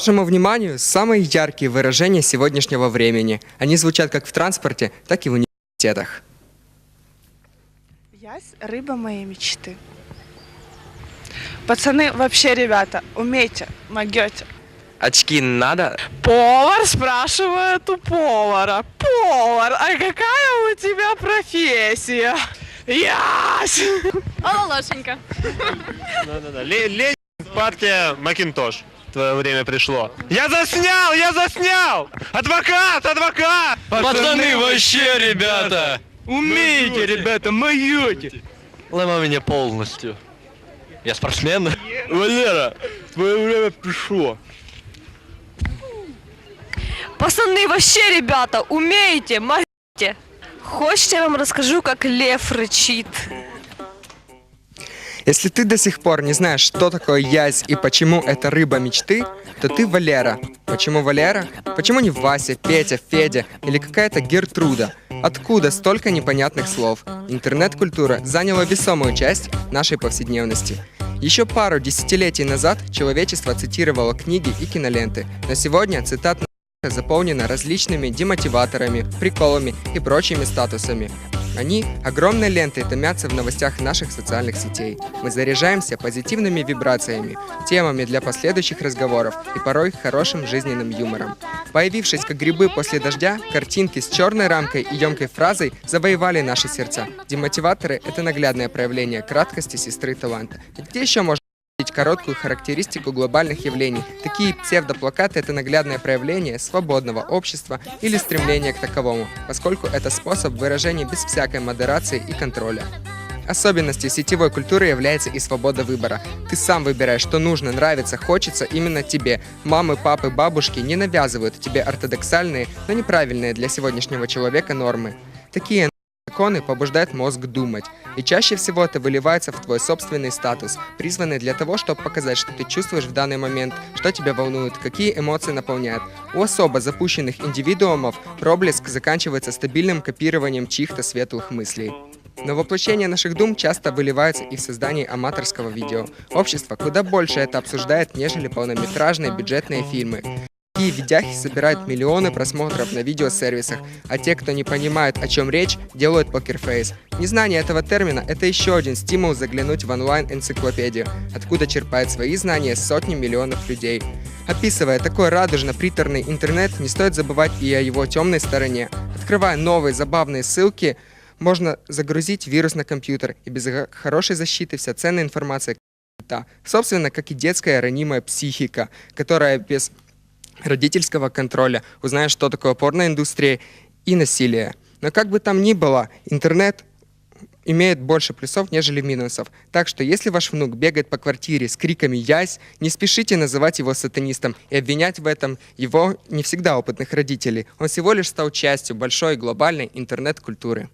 Вашему вниманию самые яркие выражения сегодняшнего времени. Они звучат как в транспорте, так и в университетах. Ясь – рыба моей мечты. Пацаны, вообще, ребята, умейте, могете. Очки надо? Повар спрашивает у повара. Повар, а какая у тебя профессия? Ясь! Ололошенька. Да-да-да. Ле- Ленин, партия Макинтош. Твое время пришло. Я заснял, я заснял! Адвокат, адвокат! Пацаны, вообще, ребята! Умеете, ребята, моете! Лома меня полностью. Я спортсмен. Валера, твое время пришло. Пацаны, вообще, ребята, умеете, могите. Хочете, я вам расскажу, как лев рычит? Если ты до сих пор не знаешь, что такое язь и почему это рыба мечты, то ты Валера. Почему Валера? Почему не Вася, Петя, Федя или какая-то Гертруда? Откуда столько непонятных слов? Интернет-культура заняла весомую часть нашей повседневности. Еще пару десятилетий назад человечество цитировало книги и киноленты, но сегодня цитатная заполнена различными демотиваторами, приколами и прочими статусами. Они огромной лентой томятся в новостях наших социальных сетей. Мы заряжаемся позитивными вибрациями, темами для последующих разговоров и порой хорошим жизненным юмором. Появившись как грибы после дождя, картинки с черной рамкой и емкой фразой завоевали наши сердца. Демотиваторы — это наглядное проявление краткости сестры таланта. Где еще можно увидеть короткую характеристику глобальных явлений. Такие псевдоплакаты – это наглядное проявление свободного общества или стремления к таковому, поскольку это способ выражения без всякой модерации и контроля. Особенностью сетевой культуры является и свобода выбора. Ты сам выбираешь, что нужно, нравится, хочется именно тебе. Мамы, папы, бабушки не навязывают тебе ортодоксальные, но неправильные для сегодняшнего человека нормы. Такие законы побуждают мозг думать. И чаще всего это выливается в твой собственный статус, призванный для того, чтобы показать, что ты чувствуешь в данный момент, что тебя волнует, какие эмоции наполняют. У особо запущенных индивидуумов проблеск заканчивается стабильным копированием чьих-то светлых мыслей. Но воплощение наших дум часто выливается и в создании аматорского видео. Общество куда больше это обсуждает, нежели полнометражные бюджетные фильмы. Такие видяхи собирают миллионы просмотров на видеосервисах, а те, кто не понимает, о чем речь, делают покерфейс. Незнание этого термина – это еще один стимул заглянуть в онлайн-энциклопедию, откуда черпают свои знания сотни миллионов людей. Описывая такой радужно-приторный интернет, не стоит забывать и о его темной стороне. Открывая новые забавные ссылки, можно загрузить вирус на компьютер, и без хорошей защиты вся ценная информация та. Собственно, как и детская ранимая психика, которая без родительского контроля узнает, что такое порноиндустрия и насилие. Но как бы там ни было, интернет имеет больше плюсов, нежели минусов. Так что, если ваш внук бегает по квартире с криками «Ясь!», не спешите называть его сатанистом и обвинять в этом его не всегда опытных родителей. Он всего лишь стал частью большой глобальной интернет-культуры.